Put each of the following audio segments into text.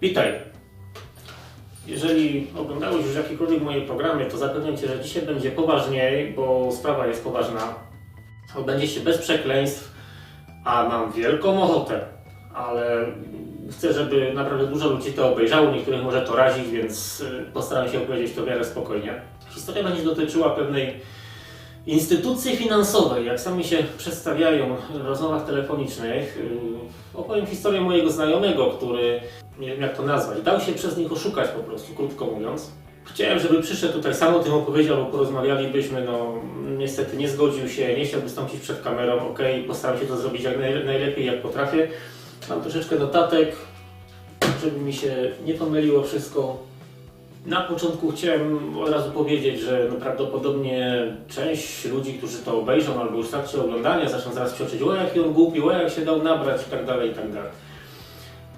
Witaj. Jeżeli oglądałeś już jakiekolwiek moje programy, to zapewniam Cię, że dzisiaj będzie poważniej, bo sprawa jest poważna. Odbędzie się bez przekleństw, a mam wielką ochotę, ale chcę, żeby naprawdę dużo ludzi to obejrzało, niektórych może to razić, więc y, postaram się opowiedzieć to w miarę spokojnie. Historia będzie dotyczyła pewnej instytucji finansowej, jak sami się przedstawiają w rozmowach telefonicznych. Yy, Opowiem historię mojego znajomego, który, nie wiem jak to nazwać, dał się przez nich oszukać po prostu, krótko mówiąc. Chciałem, żeby przyszedł tutaj sam o tym opowiedział, bo porozmawialibyśmy, no niestety nie zgodził się, nie chciał wystąpić przed kamerą, ok, postaram się to zrobić jak naj, najlepiej jak potrafię. Mam troszeczkę notatek, żeby mi się nie pomyliło wszystko. Na początku chciałem od razu powiedzieć, że no prawdopodobnie część ludzi, którzy to obejrzą albo już w trakcie oglądania zaczną zaraz psioczyć, o jaki on głupi, o jak się dał nabrać i tak dalej, i tak dalej.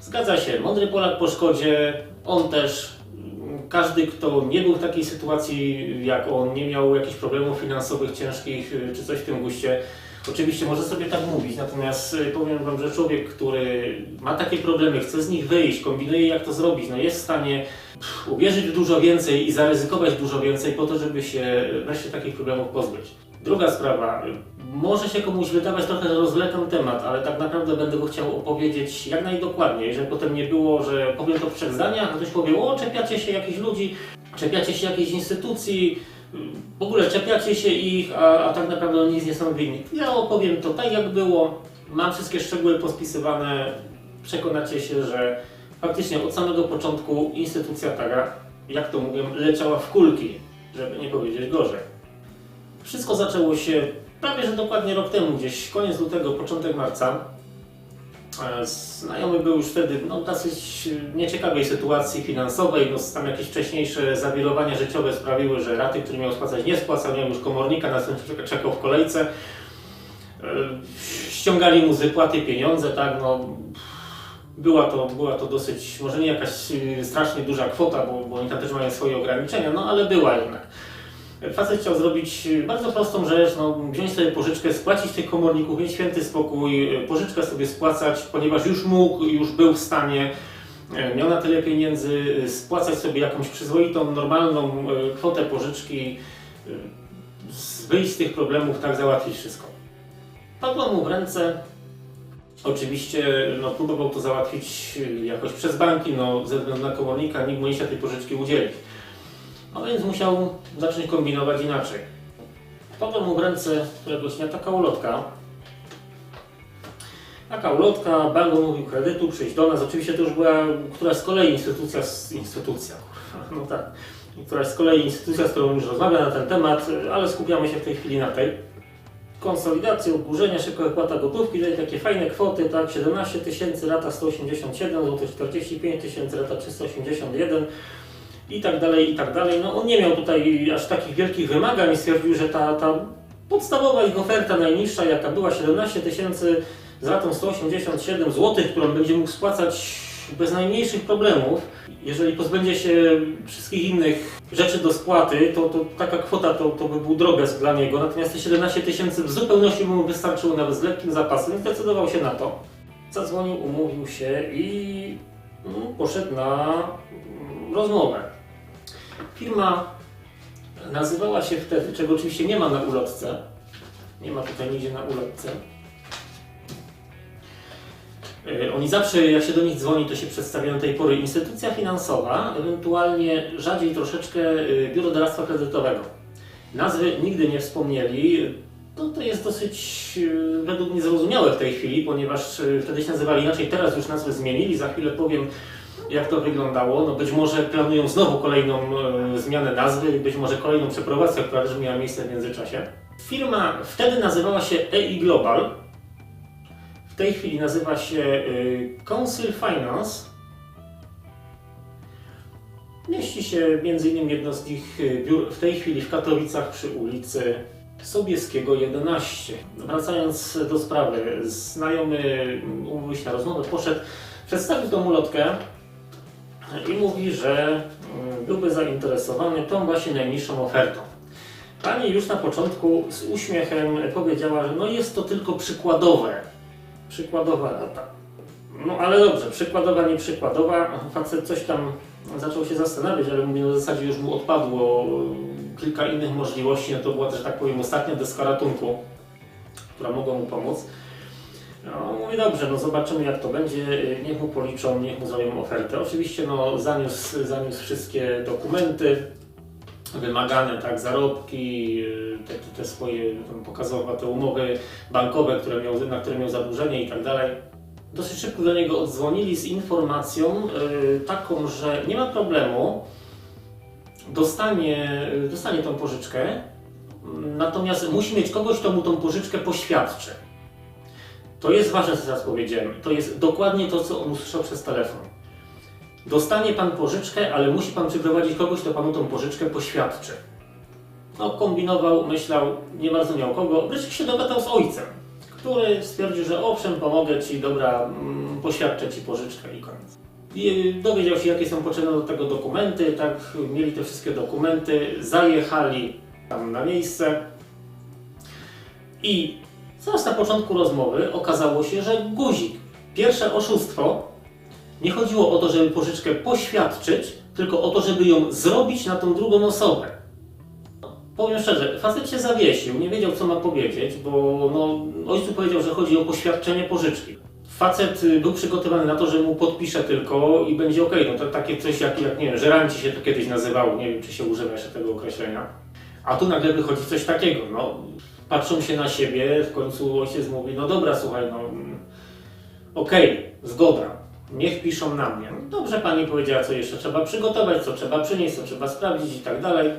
Zgadza się, mądry Polak po szkodzie, on też, każdy kto nie był w takiej sytuacji jak on, nie miał jakichś problemów finansowych ciężkich y, czy coś w tym guście, Oczywiście może sobie tak mówić, natomiast y, powiem Wam, że człowiek, który ma takie problemy, chce z nich wyjść, kombinuje jak to zrobić, no jest w stanie uwierzyć w dużo więcej i zaryzykować dużo więcej po to, żeby się wreszcie takich problemów pozbyć. Druga sprawa, y, może się komuś wydawać trochę, że temat, ale tak naprawdę będę go chciał opowiedzieć jak najdokładniej, żeby potem nie było, że powiem to w trzech zdaniach, a ktoś powie, o czepiacie się jakichś ludzi, czepiacie się jakiejś instytucji, w ogóle czepiacie się ich, a, a tak naprawdę oni nie są winni. Ja opowiem to tak jak było, mam wszystkie szczegóły pospisywane, przekonacie się, że faktycznie od samego początku instytucja taka, jak to mówię, leciała w kulki, żeby nie powiedzieć gorzej. Wszystko zaczęło się prawie że dokładnie rok temu, gdzieś koniec lutego, początek marca. E, Znajomy był już wtedy no, w dosyć nieciekawej sytuacji finansowej. No, tam jakieś wcześniejsze zawirowania życiowe sprawiły, że raty, które miał spłacać, nie spłacał, miał już komornika, następnie czekał w kolejce. E, Ściągali mu z wypłaty pieniądze, tak, no, była to, była to dosyć, może nie jakaś y, strasznie duża kwota, bo, bo oni tam też mają swoje ograniczenia, no ale była jednak. Facet chciał zrobić bardzo prostą rzecz, no, wziąć sobie pożyczkę, spłacić tych komorników, mieć święty spokój, pożyczkę sobie spłacać, ponieważ już mógł, już był w stanie, e, miał na tyle pieniędzy, e, spłacać sobie jakąś przyzwoitą, normalną e, kwotę pożyczki, e, wyjść z tych problemów, tak załatwić wszystko. Padło mu w ręce, Oczywiście no, próbował to załatwić e, jakoś przez banki, no, ze względu na komornika nikt mu nie chciał tej pożyczki udzielić. No więc musiał zacząć kombinować inaczej. Wpadła mu w ręce któregoś dnia taka ulotka. Taka ulotka, bank mówił kredytu, przyjść do nas. Oczywiście to już była któraś z kolei instytucja, instytucja, no tak, któraś z kolei instytucja, z którą już rozmawia na ten temat, ale skupiamy się w tej chwili na tej. Konsolidacje, oburzenia, szybka wypłata gotówki, daje takie fajne kwoty, tak, 17 tysięcy, lata 187 zł, 45 tysięcy, lata 381 i tak dalej, i tak dalej. No on nie miał tutaj aż takich wielkich wymagań stwierdził, że ta, ta podstawowa ich oferta najniższa, jaka była 17 tysięcy z ratą 187 zł, którą będzie mógł spłacać bez najmniejszych problemów. Jeżeli pozbędzie się wszystkich innych rzeczy do spłaty, to, to taka kwota to, to by był drobiazg dla niego. Natomiast te 17 tysięcy w zupełności mu wystarczyło nawet z lekkim zapasem i zdecydował się na to. Zadzwonił, umówił się i no, poszedł na mm, rozmowę. Firma nazywała się wtedy, czego oczywiście nie ma na ulotce. Nie ma tutaj nigdzie na ulotce. E, Oni zawsze, jak się do nich dzwoni, to się przedstawiają do tej pory instytucja finansowa, ewentualnie rzadziej troszeczkę e, biuro doradztwa kredytowego. Nazwy nigdy nie wspomnieli. To, to jest dosyć e, według mnie zrozumiałe w tej chwili, ponieważ wtedy się nazywali inaczej, teraz już nazwy zmienili. Za chwilę powiem, jak to wyglądało. No być może planują znowu kolejną e, zmianę nazwy i być może kolejną przeprowadzkę, która też miała miejsce w międzyczasie. Firma wtedy nazywała się EI Global. W tej chwili nazywa się y, Council Finance. Mieści się m.in. jedno z nich y, biur w tej chwili w Katowicach przy ulicy Sobieskiego 11. Wracając do sprawy, znajomy umówił się na rozmowę, poszedł, przedstawił tą ulotkę i mówi, że y, byłby zainteresowany tą właśnie najniższą ofertą. Pani już na początku z uśmiechem powiedziała, że no jest to tylko przykładowe, przykładowa rata. No ale dobrze, przykładowa, nie przykładowa. Facet coś tam zaczął się zastanawiać, ale mówię, no w zasadzie już mu odpadło y, kilka innych możliwości. No to była też, tak powiem, ostatnia deska ratunku, która mogła mu pomóc. No, mówię, dobrze, no zobaczymy jak to będzie, y, niech mu policzą, niech mu zrobią ofertę. Oczywiście no, zaniósł, zaniósł wszystkie dokumenty wymagane, tak, zarobki, y, te, te, swoje, tam pokazał te umowy bankowe, które miał, na które miał zadłużenie i tak dalej. Dosyć szybko do niego odzwonili z informacją y, taką, że nie ma problemu, dostanie, y, dostanie tą pożyczkę, natomiast musi mieć kogoś, kto mu tą pożyczkę poświadczy. To jest ważne, co teraz powiedziałem. To jest dokładnie to, co on usłyszał przez telefon. Dostanie pan pożyczkę, ale musi pan przyprowadzić kogoś, kto panu tą pożyczkę poświadczy. No, kombinował, myślał, nie bardzo miał kogo. Wreszcie się dogadał z ojcem, który stwierdził, że owszem, pomogę ci, dobra, mm, poświadczę ci pożyczkę i koniec. I y, dowiedział się, jakie są potrzebne do tego dokumenty, tak, mieli te wszystkie dokumenty, zajechali tam na miejsce i zaraz na początku rozmowy okazało się, że guzik, pierwsze oszustwo, nie chodziło o to, żeby pożyczkę poświadczyć, tylko o to, żeby ją zrobić na tą drugą osobę. Powiem szczerze, facet się zawiesił, nie wiedział co ma powiedzieć, bo no, ojcu powiedział, że chodzi o poświadczenie pożyczki. Facet y, był przygotowany na to, że mu podpisze tylko i będzie ok. No to takie coś jak, jak nie wiem, żeranci się to kiedyś nazywało, nie wiem czy się używa jeszcze tego określenia. A tu nagle wychodzi coś takiego, no. Patrzą się na siebie, w końcu ojciec mówi, no dobra, słuchaj, no mm, okej, zgoda, niech piszą na mnie. Dobrze pani powiedziała, co jeszcze trzeba przygotować, co trzeba przynieść, co trzeba sprawdzić i tak dalej.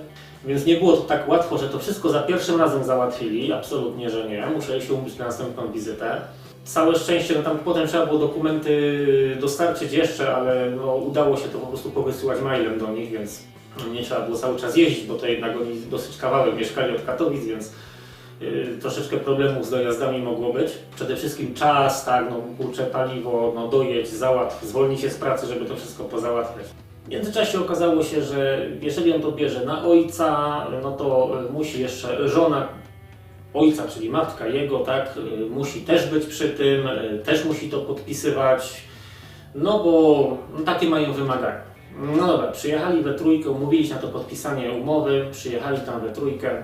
Więc nie było to tak łatwo, że to wszystko za pierwszym razem załatwili. Absolutnie, że nie. Musieli się umówić na następną wizytę. Całe szczęście, no tam potem trzeba było dokumenty dostarczyć jeszcze, ale no, udało się to po prostu powysyłać mailem do nich, więc nie trzeba było cały czas jeździć, bo to jednak oni dosyć kawałek mieszkali od Katowic, więc troszeczkę problemów z dojazdami mogło być. Przede wszystkim czas, tak, no kurczę, paliwo, no dojedź, załatw, zwolnij się z pracy, żeby to wszystko pozałatwiać. W międzyczasie okazało się, że jeżeli on to bierze na ojca, no to y, musi jeszcze żona ojca, czyli matka jego, tak, y, musi też być przy tym, y, też musi to podpisywać, no bo no, takie mają wymagania. No dobra, przyjechali we trójkę, umówili się na to podpisanie umowy, przyjechali tam we trójkę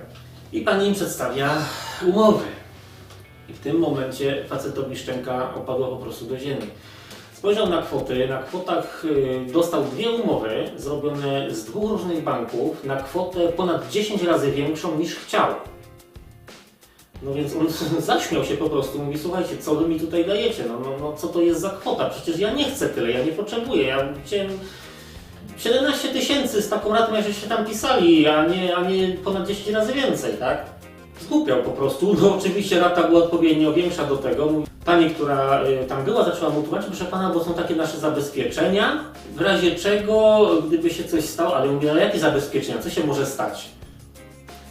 i pani im przedstawia umowy. I w tym momencie facetowi szczęka opadła po prostu do ziemi. Spojrzał na kwoty, na kwotach y, dostał dwie umowy zrobione z dwóch różnych banków na kwotę ponad 10 razy większą niż chciał. No więc on zaśmiał się po prostu, mówi słuchajcie, co wy mi tutaj dajecie, no, no, no co to jest za kwota, przecież ja nie chcę tyle, ja nie potrzebuję, ja chciałem 17 tysięcy z taką ratą, jak żeście tam pisali, a nie, a nie ponad 10 razy więcej, tak? Zgłupiał po prostu, no oczywiście rata była odpowiednio większa do tego. Pani, która y, tam była, zaczęła mu tłumaczyć, proszę Pana, bo są takie nasze zabezpieczenia, w razie czego, gdyby się coś stało, ale mówię, ale jakie zabezpieczenia, co się może stać?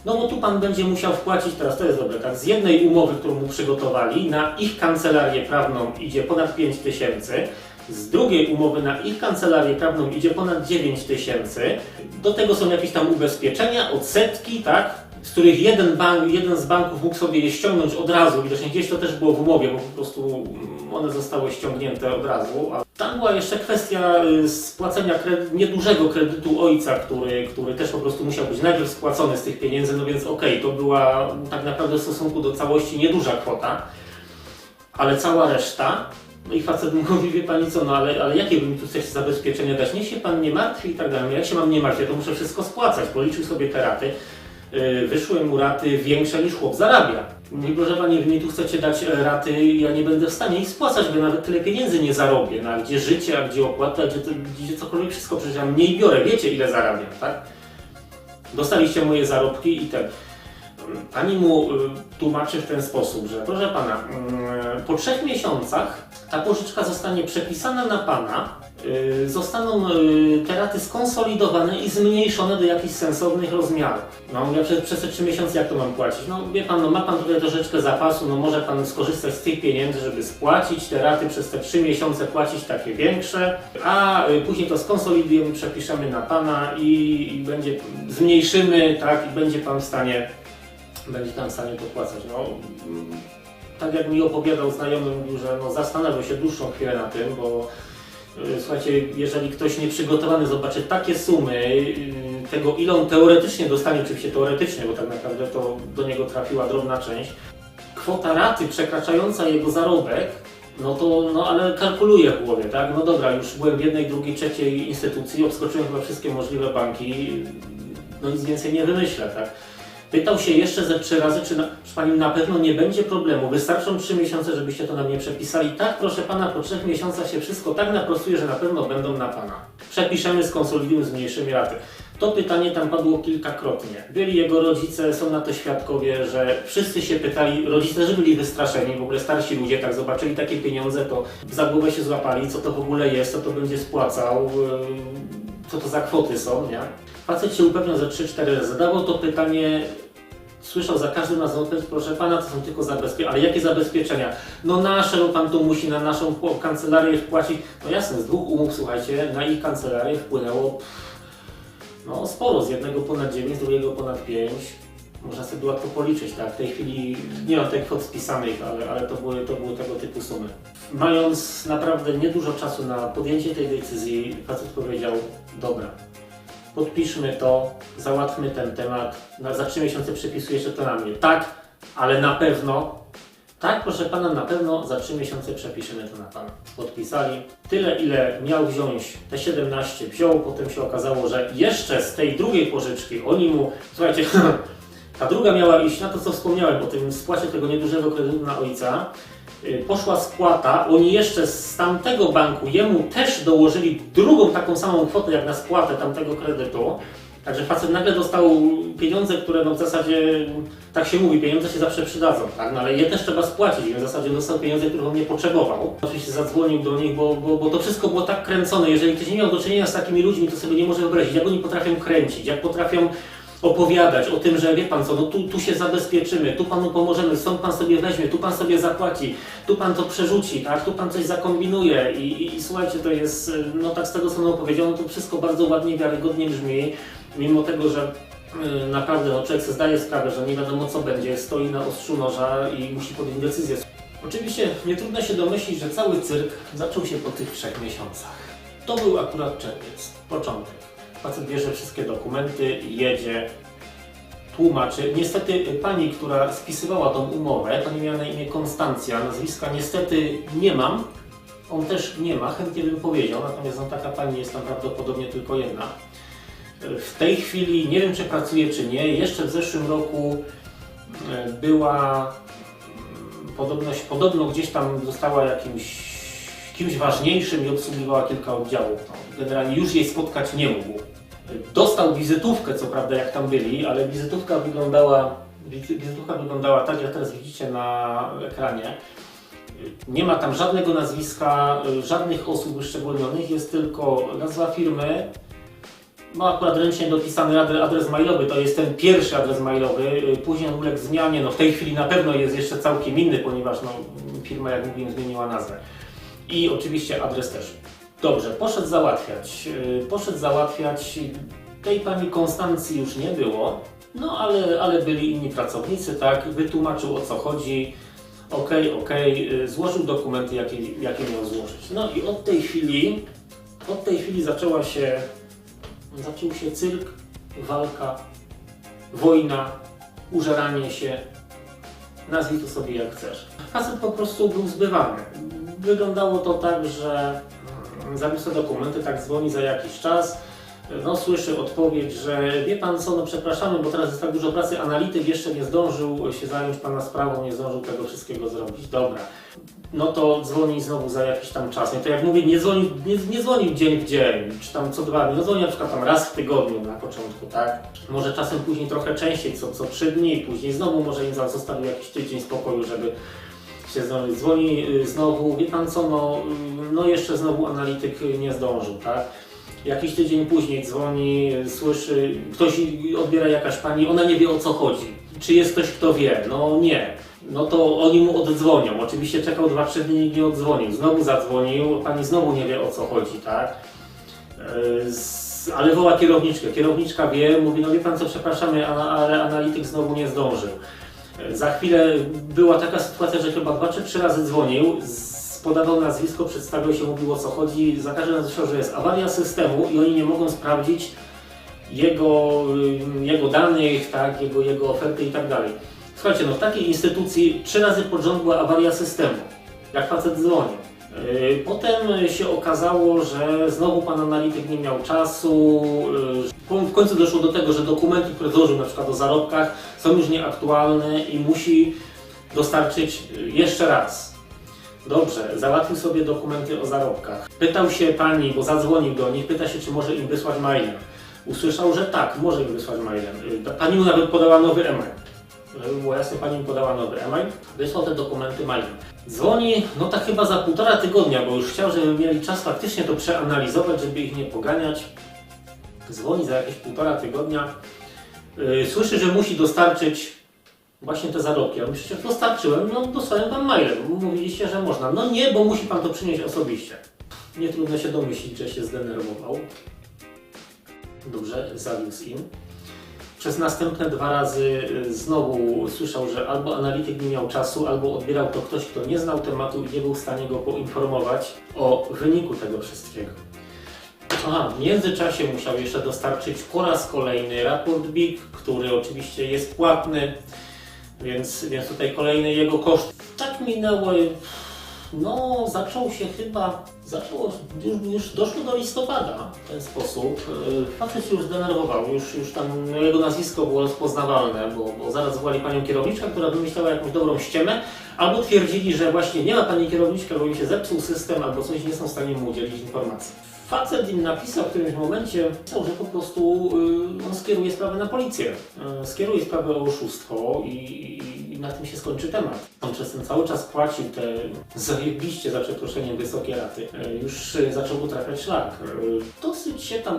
No bo tu Pan będzie musiał wpłacić, teraz to jest dobre, tak, z jednej umowy, którą mu przygotowali, na ich kancelarię prawną idzie ponad 5 tysięcy, z drugiej umowy na ich kancelarię prawną idzie ponad 9 tysięcy, do tego są jakieś tam ubezpieczenia, odsetki, tak, z których jeden, bank, jeden z banków mógł sobie je ściągnąć od razu, widocznie gdzieś to też było w umowie, bo po prostu mm, one zostały ściągnięte od razu. A tam była jeszcze kwestia y, spłacenia kredy- niedużego kredytu ojca, który, który też po prostu musiał być najpierw spłacony z tych pieniędzy, no więc okej, to była tak naprawdę w stosunku do całości nieduża kwota, ale cała reszta no i facet mówi, wie pani co, no ale, ale jakie by mi tu chcecie zabezpieczenie dać? Niech się pan nie martwi i tak dalej. Jak się mam nie martwić, to muszę wszystko spłacać. Policzył sobie te raty. Yy, wyszły mu raty większe niż chłop zarabia. Mówi, proszę pani, wy mi tu chcecie dać e, raty, ja nie będę w stanie ich spłacać, bo nawet tyle pieniędzy nie zarobię. No gdzie życie, a gdzie opłata, gdzie, to, gdzie cokolwiek, wszystko przecież ja mniej biorę. Wiecie ile zarabiam, tak? Dostaliście moje zarobki i tak. Pani mu y, tłumaczy w ten sposób, że proszę pana, y, po trzech miesiącach ta pożyczka zostanie przepisana na pana, y, zostaną y, te raty skonsolidowane i zmniejszone do jakichś sensownych rozmiarów. No ja przez, przez te trzy miesiące jak to mam płacić? No wie pan, no ma pan tutaj troszeczkę zapasu, no może pan skorzystać z tych pieniędzy, żeby spłacić te raty przez te trzy miesiące, płacić takie większe, a później to skonsolidujemy, przepiszemy na pana i, i będzie, zmniejszymy, tak, i będzie pan w stanie będzie tam w stanie to płacać. No, tak jak mi opowiadał znajomy, mówił, że no, zastanawiał się dłuższą chwilę na tym, bo y, słuchajcie, jeżeli ktoś nieprzygotowany zobaczy takie sumy, y, tego ile on teoretycznie dostanie, oczywiście teoretycznie, bo tak naprawdę to do niego trafiła drobna część, kwota raty przekraczająca jego zarobek, no to, no ale kalkuluję w głowie, tak? No dobra, już byłem w jednej, drugiej, trzeciej instytucji, obskoczyłem chyba wszystkie możliwe banki, no nic więcej nie wymyślę, tak? Pytał się jeszcze ze trzy razy, czy na, proszę Pani na pewno nie będzie problemu, wystarczą trzy miesiące, żebyście to na mnie przepisali. Tak, proszę Pana, po trzech miesiącach się wszystko tak naprostuje, że na pewno będą na Pana. Przepiszemy, skonsolidujemy, zmniejszymy raty. To pytanie tam padło kilkakrotnie. Byli jego rodzice, są na to świadkowie, że wszyscy się pytali, rodzice też byli wystraszeni, w ogóle starsi ludzie tak zobaczyli takie pieniądze, to za głowę się złapali, co to w ogóle jest, co to będzie spłacał, yy, co to za kwoty są, nie? Facet się upewniał za 3-4 razy, zadawał to pytanie, słyszał za każdym razem odpowiedź, proszę Pana, to są tylko zabezpieczenia, ale jakie zabezpieczenia? No nasze, bo Pan tu musi na naszą kancelarię wpłacić. No jasne, z dwóch umów, słuchajcie, na ich kancelarię wpłynęło pff, no sporo, z jednego ponad 9, z drugiego ponad 5. Można sobie łatwo policzyć, tak? W tej chwili nie mam tych kwot spisanych, ale, ale to, były, to były tego typu sumy. Mając naprawdę niedużo czasu na podjęcie tej decyzji, facet powiedział, dobra, podpiszmy to, załatwmy ten temat, na, za trzy miesiące przepisujesz to na mnie. Tak, ale na pewno, tak proszę Pana, na pewno za trzy miesiące przepiszemy to na Pana. Podpisali. Tyle, ile miał wziąć, te 17 wziął, potem się okazało, że jeszcze z tej drugiej pożyczki oni mu, słuchajcie, ta druga miała iść na to, co wspomniałem o tym spłacie tego niedużego kredytu na ojca. Y, Poszła spłata, oni jeszcze z tamtego banku jemu też dołożyli drugą taką samą kwotę jak na spłatę tamtego kredytu. Także facet nagle dostał pieniądze, które no w zasadzie, tak się mówi, pieniądze się zawsze przydadzą, tak? No ale je też trzeba spłacić, więc w zasadzie dostał pieniądze, których on nie potrzebował. Oczywiście zadzwonił do nich, bo, bo, bo to wszystko było tak kręcone. Jeżeli ktoś nie miał do czynienia z takimi ludźmi, to sobie nie może wyobrazić, jak oni potrafią kręcić, jak potrafią opowiadać o tym, że wie pan co, no tu, tu się zabezpieczymy, tu panu pomożemy, stąd pan sobie weźmie, tu pan sobie zapłaci, tu pan to przerzuci, tak, tu pan coś zakombinuje i, i, i słuchajcie, to jest, y, no tak z tego co nam opowiedziano, to wszystko bardzo ładnie, wiarygodnie brzmi, mimo tego, że y, naprawdę no, człowiek sobie zdaje sprawę, że nie wiadomo co będzie, stoi na ostrzu noża i musi podjąć decyzję. Oczywiście nie trudno się domyślić, że cały cyrk zaczął się po tych trzech miesiącach. To był akurat czerwiec, początek. Facet bierze wszystkie dokumenty, jedzie, tłumaczy. Niestety y, pani, która spisywała tą umowę, pani miała na imię Konstancja, nazwiska niestety nie mam. On też nie ma, chętnie bym powiedział, natomiast no, taka pani jest tam prawdopodobnie tylko jedna. W tej chwili nie wiem, czy pracuje, czy nie. Jeszcze w zeszłym roku y, była mm, podobność, podobno gdzieś tam została jakimś kimś ważniejszym i obsługiwała kilka oddziałów. No, Generalnie już jej spotkać nie mógł. Dostał wizytówkę, co prawda, jak tam byli, ale wizytówka wyglądała, wizy- wizytówka wyglądała tak, jak teraz widzicie na ekranie. Nie ma tam żadnego nazwiska, żadnych osób wyszczególnionych, jest tylko nazwa firmy, no akurat ręcznie dopisany adres, adres mailowy, to jest ten pierwszy adres mailowy, później uległ zmianie, no w tej chwili na pewno jest jeszcze całkiem inny, ponieważ no, firma, jak mówiłem, zmieniła nazwę. I oczywiście adres też. Dobrze, poszedł załatwiać. Yy, Poszedł załatwiać. Tej pani Konstancji już nie było, no ale, ale byli inni pracownicy, tak, wytłumaczył o co chodzi. Okej, yy, złożył dokumenty, jakie, jakie miał złożyć. No i od tej chwili, od tej chwili zaczęła się, zaczął się cyrk, walka, wojna, użeranie się, nazwij to sobie jak chcesz. Facet po prostu był zbywany. Wyglądało to tak, że mm, zapisał dokumenty, tak dzwoni za jakiś czas, no słyszy odpowiedź, że wie pan co, no przepraszamy, bo teraz jest tak dużo pracy, analityk jeszcze nie zdążył się zająć pana sprawą, nie zdążył tego wszystkiego zrobić. Dobra. No to dzwoni znowu za jakiś tam czas. Nie, to jak mówię, nie dzwoni, nie, nie dzwoni dzień w dzień, czy tam co dwa dni, no dzwoni na przykład tam raz w tygodniu na początku, tak? Może czasem później trochę częściej, co, co trzy dni, później znowu może im zostawił jakiś tydzień spokoju, żeby się zdążyć. Dzwoni y, znowu, wie pan co, no, y, no jeszcze znowu analityk nie zdążył, tak? Jakiś tydzień później dzwoni, słyszy, ktoś odbiera jakaś pani, ona nie wie o co chodzi. Czy jest ktoś, kto wie? No nie. No to oni mu oddzwonią. Oczywiście czekał 2-3 dni, nikt nie oddzwonił. Znowu zadzwonił, pani znowu nie wie o co chodzi, tak? Z- ale woła kierowniczkę. Kierowniczka wie, mówi, no wie pan co, przepraszamy, ale analityk znowu nie zdążył. Za chwilę była taka sytuacja, że chyba dwa czy trzy razy dzwonił, podawał nazwisko, przedstawiał się, mówił o co chodzi. Za każdym razem słyszał, że jest awaria systemu i oni nie mogą sprawdzić jego, y, jego danych, tak, jego, jego oferty i tak dalej. Słuchajcie, no w takiej instytucji trzy razy pod rząd była awaria systemu, jak facet dzwonił. Yy, Potem się okazało, że znowu pan analityk nie miał czasu. yy, W końcu doszło do tego, że dokumenty, które złożył na przykład o zarobkach są już nieaktualne i musi dostarczyć yy, jeszcze raz. Dobrze, załatwił sobie dokumenty o zarobkach. Pytał się pani, bo zadzwonił do nich, pyta się, czy może im wysłać mailem. Usłyszał, że tak, może im wysłać mailem. Pani mu nawet podała nowy e-mail. Żeby było jasne, pani mi podała nowy e-mail, wysłał te dokumenty mailem. Dzwoni, no tak chyba za półtora tygodnia, bo już chciał, żeby mieli czas faktycznie to przeanalizować, żeby ich nie poganiać. Dzwoni za jakieś półtora tygodnia. Yy, słyszy, że musi dostarczyć właśnie te zarobki. On przecież dostarczyłem, no dosłałem wam mailem. Mówiliście, że można. No nie, bo musi pan to przynieść osobiście. Nie trudno się domyślić, że się zdenerwował. Dobrze, zawiózł im. Przez następne dwa razy y, znowu słyszał, że albo analityk nie miał czasu, albo odbierał to ktoś, kto nie znał tematu i nie był w stanie go poinformować o wyniku tego wszystkiego. Aha, w międzyczasie musiał jeszcze dostarczyć po raz kolejny raport BIG, który oczywiście jest płatny, więc, więc tutaj kolejny jego koszt. Tak minęło, no zaczął się chyba, zaczęło, już, już doszło do listopada w ten sposób. Yy, Facet się już zdenerwował, już, już tam jego nazwisko było rozpoznawalne, bo, bo zaraz wołali panią kierowniczkę, która wymyślała jakąś dobrą ściemę, albo twierdzili, że właśnie nie ma pani kierowniczki, albo im się zepsuł system, albo coś nie są w stanie mu udzielić informacji. Facet im napisał w którymś momencie, pisał, że po prostu y, on skieruje sprawę na policję. Y, skieruje sprawę o oszustwo i, i, na tym się skończy temat. On przez ten cały czas płacił te zajebiście, za przeproszeniem, wysokie raty. Y, już zaczął mu szlak. Dosyć się tam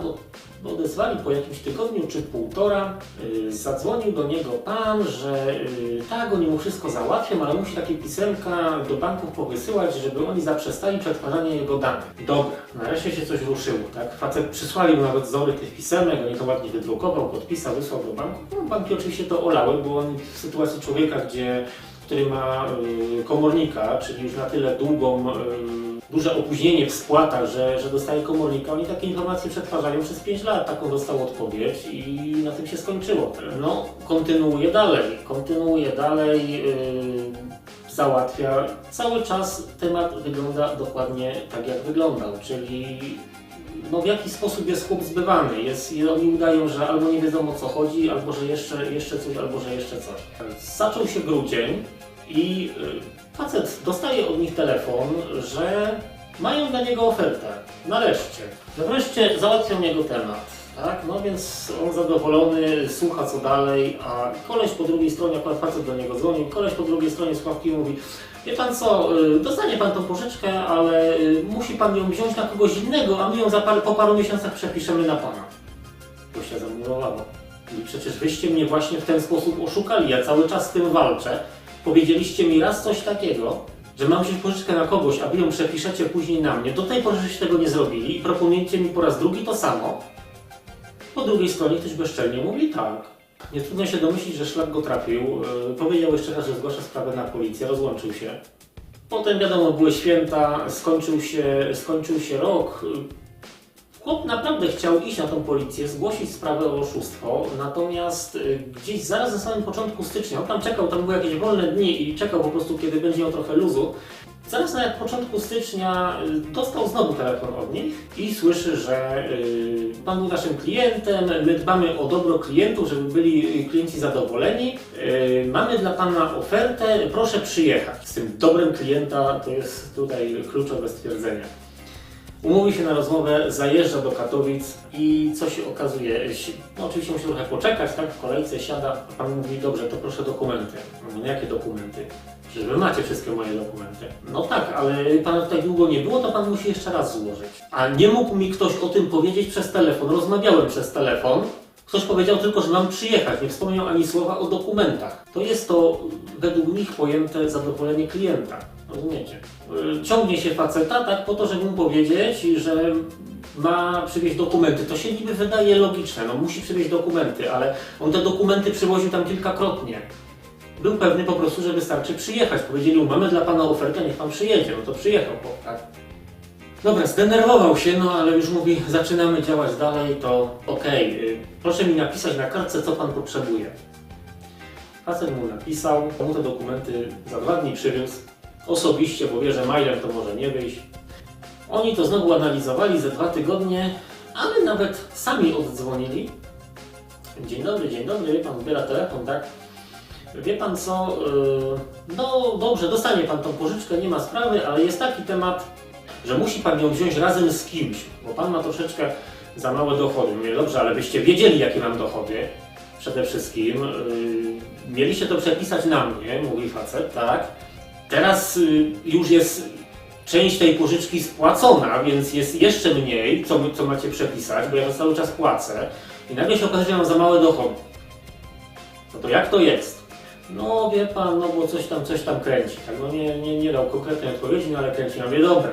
odezwali po jakimś tygodniu czy półtora. Zadzwonił do niego pan, że tak, oni mu wszystko załatwią, ale musi takie pisemka do banków powysyłać, żeby oni zaprzestali przetwarzania jego danych. Dobra, nareszcie się coś ruszyło, tak? Facet przysłali mu nawet wzory tych pisemek, on je to ładnie wydrukował, podpisał, wysłał do banku. No, banki oczywiście to olały, bo on w sytuacji człowieka, gdzie który ma y, komornika, czyli już na tyle długą, y, duże opóźnienie w spłatach, że, że dostaje komornika, oni takie informacje przetwarzają przez 5 lat. Taką dostał odpowiedź i na tym się skończyło. No, kontynuuje dalej, kontynuuje dalej, y, załatwia. Cały czas temat wygląda dokładnie tak, jak wyglądał, czyli no w jaki sposób jest chłop zbywany. Jest, oni udają, że albo nie wiedzą o co chodzi, albo że jeszcze, jeszcze coś, albo że jeszcze coś. Zaczął się grudzień i y, facet dostaje od nich telefon, że mają dla niego ofertę. Nareszcie. Że wreszcie załatwią jego temat. Tak? No więc on zadowolony, słucha co dalej, a koleś po drugiej stronie, akurat facet do niego dzwoni, koleś po drugiej stronie słuchawki mówi Wie pan co, y, dostanie pan tą pożyczkę, ale y, musi pan ją wziąć na kogoś innego, a my ją par, po paru miesiącach przepiszemy na pana. Gościa zamurowało. I przecież wyście mnie właśnie w ten sposób oszukali, ja cały czas z tym walczę. Powiedzieliście mi raz coś takiego, że mam wziąć pożyczkę na kogoś, a wy ją przepiszecie później na mnie. Do tej pory żeście tego nie zrobili i proponujecie mi po raz drugi to samo. Po drugiej stronie ktoś bezczelnie mówi tak. Nie trudno się domyślić, że szlak go trafił. Yy, powiedział jeszcze raz, że zgłasza sprawę na policję, rozłączył się. Potem wiadomo, były święta, skończył się, skończył się rok. Chłop naprawdę chciał iść na tą policję, zgłosić sprawę o oszustwo, natomiast y, gdzieś zaraz na samym początku stycznia, on tam czekał, tam były jakieś wolne dni i czekał po prostu, kiedy będzie miał trochę luzu. Zaraz na początku stycznia y, dostał znowu telefon od nich i słyszy, że y, pan był naszym klientem, my dbamy o dobro klientów, żeby byli y, klienci zadowoleni. Mamy dla pana ofertę, proszę przyjechać. Z tym dobrem klienta to jest tutaj kluczowe stwierdzenie. Umówi się na rozmowę, zajeżdża do Katowic i co się okazuje? No, oczywiście musi trochę poczekać, tak? W kolejce siada, a pan mówi, dobrze, to proszę dokumenty. No, jakie dokumenty? Że wy macie wszystkie moje dokumenty. No tak, ale pana tutaj długo nie było, to pan musi jeszcze raz złożyć. A nie mógł mi ktoś o tym powiedzieć przez telefon. Rozmawiałem przez telefon. Ktoś powiedział tylko, że mam przyjechać, nie wspomniał ani słowa o dokumentach. To jest to według nich pojęte zadowolenie klienta. Rozumiecie? Y, Ciągnie się faceta tak po to, żeby mu powiedzieć, że ma przywieźć dokumenty. To się niby wydaje logiczne, no musi przywieźć dokumenty, ale on te dokumenty przywoził tam kilkakrotnie. był pewny po prostu, że wystarczy przyjechać. Powiedzieli mu, mamy dla pana ofertę, niech pan przyjedzie. No to przyjechał, bo tak. Dobra, zdenerwował się, no ale już mówi, zaczynamy działać dalej, to okej, y, proszę mi napisać na kartce, co pan potrzebuje. Facet mu napisał, mu te dokumenty za dwa dni przywiózł, osobiście, bo wie, że mailem to może nie wyjść. Oni to znowu analizowali za dwa tygodnie, ale nawet sami oddzwonili. Dzień dobry, dzień dobry, wie pan zbiera telefon, tak? Wie pan co, yy, no dobrze, dostanie pan tą pożyczkę, nie ma sprawy, ale jest taki temat, że musi pan ją wziąć razem z kimś, bo pan ma troszeczkę za małe dochody. Mówię, dobrze, ale byście wiedzieli, jakie mam dochody. Przede wszystkim yy, mieliście to przepisać na mnie, mówi facet, tak. Teraz yy, już jest część tej pożyczki spłacona, więc jest jeszcze mniej, co, co macie przepisać, bo ja to cały czas płacę. I nagle się okazuje, że mam za małe dochody. No to jak to jest? No wie pan, no bo coś tam, coś tam kręci. Tak, no nie, nie, nie dał konkretnej odpowiedzi, no ale kręci. Ja mówię, dobra.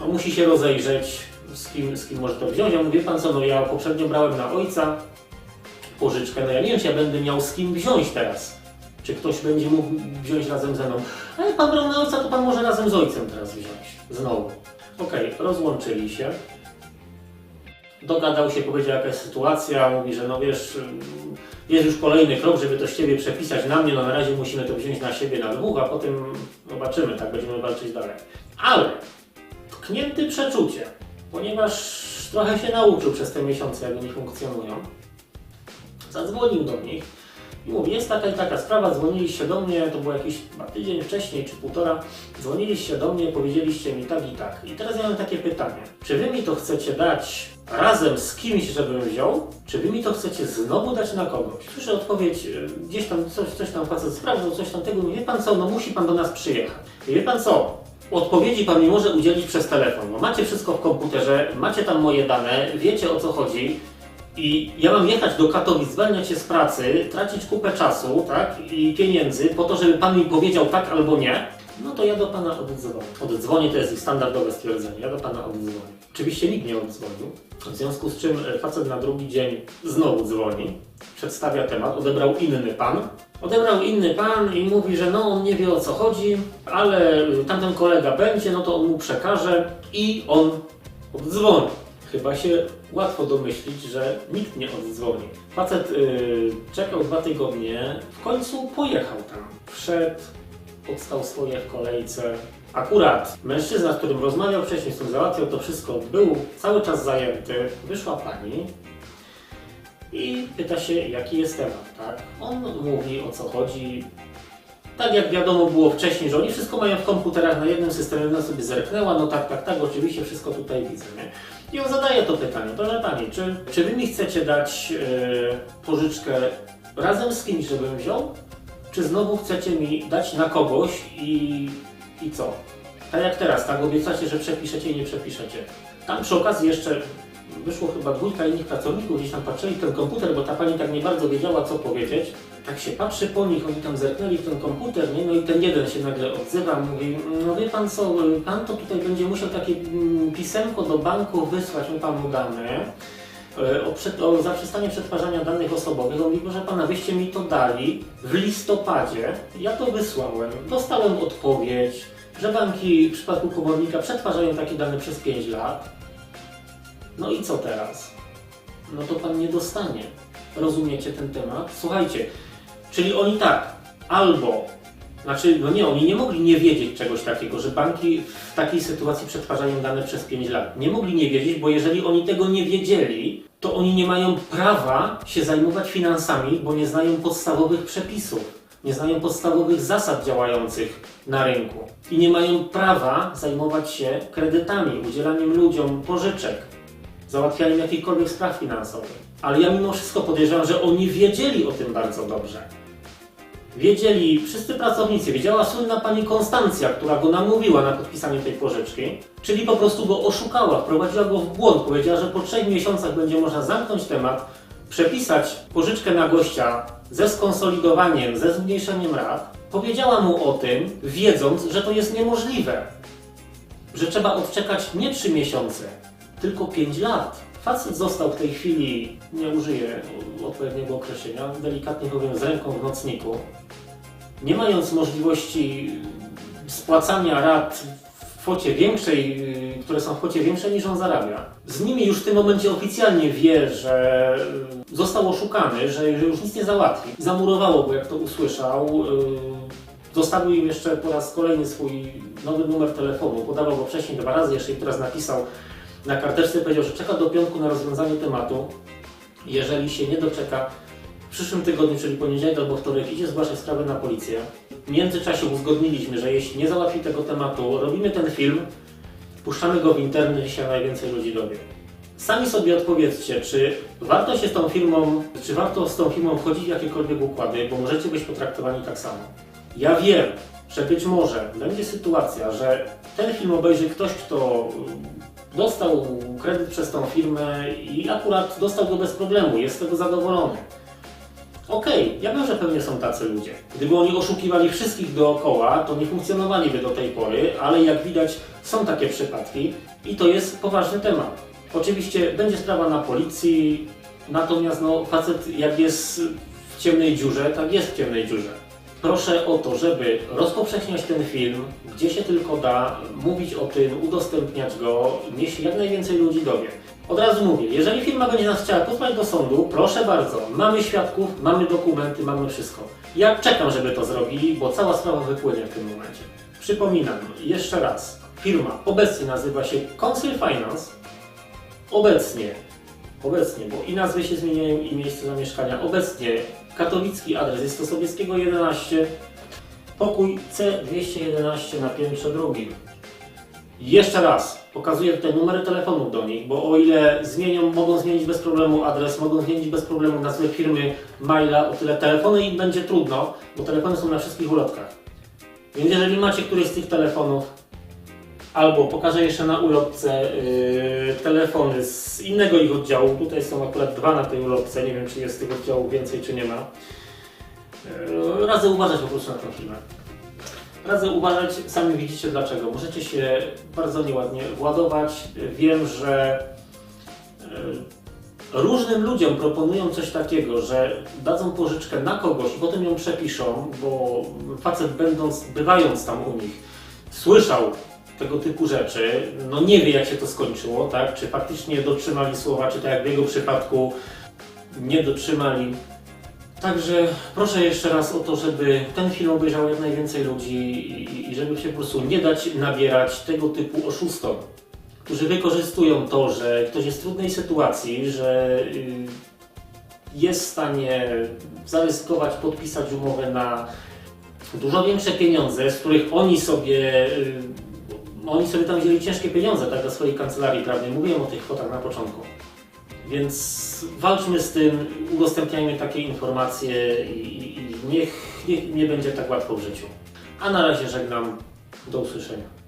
No musi się rozejrzeć, z kim, z kim może to wziąć. Ja mówię, wie pan co, no ja poprzednio brałem na ojca pożyczkę, no ja nie wiem, czy ja będę miał z kim wziąć teraz. Czy ktoś będzie mógł wziąć razem ze mną. A jak pan brał na ojca, to pan może razem z ojcem teraz wziąć. Znowu. Okej, rozłączyli się. Dogadał się, powiedział jaka jest sytuacja, mówi, że no wiesz, jest już kolejny krok, żeby to z Ciebie przepisać na mnie, no na razie musimy to wziąć na siebie na dwóch, a potem zobaczymy, tak, będziemy walczyć dalej. Ale tknięty przeczucie, ponieważ trochę się nauczył przez te miesiące, jak oni funkcjonują, zadzwonił do nich i mówi, jest taka i taka sprawa, dzwoniliście do mnie, to był jakiś tydzień wcześniej czy półtora, dzwoniliście do mnie, powiedzieliście mi tak i tak. I teraz ja mam takie pytanie, czy Wy mi to chcecie dać razem z kimś, żebym wziął, czy Wy mi to chcecie znowu dać na kogoś? Słyszę odpowiedź, gdzieś tam coś, coś tam facet sprawdzał, coś tam tego, wie Pan co, no musi Pan do nas przyjechać. Wie Pan co, Odpowiedzi Pan mi może udzielić przez telefon, bo macie wszystko w komputerze, macie tam moje dane, wiecie o co chodzi, i ja mam jechać do Katowic, zwalniać się z pracy, tracić kupę czasu, tak, i pieniędzy po to, żeby Pan mi powiedział tak albo nie, no to ja do Pana oddzwonię. Oddzwonię to jest ich standardowe stwierdzenie, ja do Pana oddzwonię. Oczywiście nikt nie oddzwonił, w związku z czym e, facet na drugi dzień znowu dzwoni, przedstawia temat, odebrał inny Pan, Odebrał inny pan i mówi, że no on nie wie o co chodzi, ale tamten kolega będzie, no to on mu przekaże i on oddzwoni. Chyba się łatwo domyślić, że nikt nie oddzwoni. Facet yy, czekał dwa tygodnie, w końcu pojechał tam. Wszedł, podstał swoje w kolejce. Akurat mężczyzna, z którym rozmawiał wcześniej, z którym załatwiał to wszystko, był cały czas zajęty. Wyszła pani i pyta się, jaki jest temat, tak? On mówi, o co chodzi. Tak jak wiadomo było wcześniej, że oni wszystko mają w komputerach na jednym systemie, ona sobie zerknęła, no tak, tak, tak, oczywiście wszystko tutaj widzę, nie? I on zadaje to pytanie, proszę Pani, czy, czy Wy mi chcecie dać yy, pożyczkę razem z kimś, żebym wziął? Czy znowu chcecie mi dać na kogoś i, i co? Tak jak teraz, tak? Obiecacie, że przepiszecie i nie przepiszecie. Tam przy okazji jeszcze wyszło chyba dwójka innych pracowników, gdzieś tam patrzyli ten komputer, bo ta pani tak nie bardzo wiedziała, co powiedzieć. Tak się patrzy po nich, oni tam zerknęli w ten komputer, nie? No i ten jeden się nagle odzywa, mówi, no wie pan co, pan to tutaj będzie musiał takie mm, pisemko do banku wysłać, my panu damy. e, O, przed, o zaprzestanie przetwarzania danych osobowych. On mówi, proszę pana, wyście mi to dali w listopadzie. Ja to wysłałem. Dostałem odpowiedź, że banki w przypadku komornika przetwarzają takie dane przez 5 lat. No i co teraz? No to pan nie dostanie. Rozumiecie ten temat? Słuchajcie, czyli oni tak, albo, znaczy, no nie, oni nie mogli nie wiedzieć czegoś takiego, że banki w takiej sytuacji przetwarzają dane przez 5 lat. Nie mogli nie wiedzieć, bo jeżeli oni tego nie wiedzieli, to oni nie mają prawa się zajmować finansami, bo nie znają podstawowych przepisów. Nie znają podstawowych zasad działających na rynku i nie mają prawa zajmować się kredytami, udzielaniem ludziom pożyczek załatwianiem jakichkolwiek spraw finansowych. Ale ja mimo wszystko podejrzewam, że oni wiedzieli o tym bardzo dobrze. Wiedzieli, wszyscy pracownicy, wiedziała słynna pani Konstancja, która go namówiła na podpisanie tej pożyczki, czyli po prostu go oszukała, wprowadziła go w błąd, powiedziała, że po trzech miesiącach będzie można zamknąć temat, przepisać pożyczkę na gościa ze skonsolidowaniem, ze zmniejszeniem rat. Powiedziała mu o tym, wiedząc, że to jest niemożliwe, że trzeba odczekać nie trzy miesiące, tylko 5 lat. Facet został w tej chwili, nie użyję odpowiedniego określenia, delikatnie powiem, z ręką w nocniku. Nie mając możliwości spłacania rat w kwocie większej, yy, które są w kwocie większej niż on zarabia. Z nimi już w tym momencie oficjalnie wie, że yy, został oszukany, że, że już nic nie załatwi. Zamurowało go, jak to usłyszał. yy, Zostawił im jeszcze po raz kolejny swój nowy numer telefonu. Podawał go wcześniej dwa razy, jeszcze i teraz napisał na karteczce powiedział, że czeka do piątku na rozwiązanie tematu. Jeżeli się nie doczeka, przyszłym tygodniu, czyli poniedziałek albo wtorek, idzie zgłaszać sprawę na policję. W międzyczasie uzgodniliśmy, że jeśli nie załatwi tego tematu, robimy ten film, puszczamy go w internet i się najwięcej ludzi dowie. Sami sobie odpowiedzcie, czy warto się z tą firmą, czy warto z tą firmą wchodzić w jakiekolwiek układy, bo możecie być potraktowani tak samo. Ja wiem, że być może będzie sytuacja, że ten film obejrzy ktoś, kto y, dostał kredyt przez tą firmę i akurat dostał go bez problemu, jest z tego zadowolony. Okej, ja wiem, że pewnie są tacy ludzie. Gdyby oni oszukiwali wszystkich dookoła, to nie funkcjonowaliby do tej pory, ale jak widać są takie przypadki i to jest poważny temat. Oczywiście będzie sprawa na policji, natomiast no, facet jak jest w ciemnej dziurze, tak jest w ciemnej dziurze. Proszę o to, żeby rozpowszechniać ten film, gdzie się tylko da, mówić o tym, udostępniać go, niech się jak najwięcej ludzi dowie. Od razu mówię, jeżeli firma będzie nas chciała posłać do sądu, proszę bardzo, mamy świadków, mamy dokumenty, mamy wszystko. Ja czekam, żeby to zrobili, bo cała sprawa wypłynie w tym momencie. Przypominam jeszcze raz, firma obecnie nazywa się Conceal Finance, obecnie, obecnie, bo i nazwy się zmieniają i miejsce zamieszkania, obecnie katowicki adres jest to Sobieskiego 11, pokój C211 na piętrze drugim. Jeszcze raz, pokazuję tutaj numery telefonów do nich, bo o ile zmienią, mogą zmienić bez problemu adres, mogą zmienić bez problemu nazwę firmy, maila, o tyle telefony im będzie trudno, bo telefony są na wszystkich ulotkach. Więc jeżeli macie któryś z tych telefonów, albo pokażę jeszcze na ulotce yy, telefony z innego ich oddziału, tutaj są akurat dwa na tej ulotce, nie wiem czy jest tych oddziałów więcej czy nie ma. Yy, radzę uważać po prostu na tę firmę. Radzę uważać, sami widzicie dlaczego. Możecie się bardzo nieładnie władować. Wiem, że e, różnym ludziom proponują coś takiego, że dadzą pożyczkę na kogoś i potem ją przepiszą, bo facet będąc, bywając tam u nich, słyszał tego typu rzeczy, no nie wie jak się to skończyło, tak? Czy faktycznie dotrzymali słowa, czy tak jak w jego przypadku nie dotrzymali. Także proszę jeszcze raz o to, żeby ten film obejrzało jak najwięcej ludzi i, i żeby się po prostu nie dać nabierać tego typu oszustom, którzy wykorzystują to, że ktoś jest w trudnej sytuacji, że y, jest w stanie zaryzykować, podpisać umowę na dużo większe pieniądze, z których oni sobie, y, oni sobie tam wzięli ciężkie pieniądze tak, dla swojej kancelarii prawnej. Mówiłem o tych kwotach na początku. Więc walczmy z tym, udostępniajmy takie informacje i, i, niech, niech nie będzie tak łatwo w życiu. A na razie żegnam. Do usłyszenia.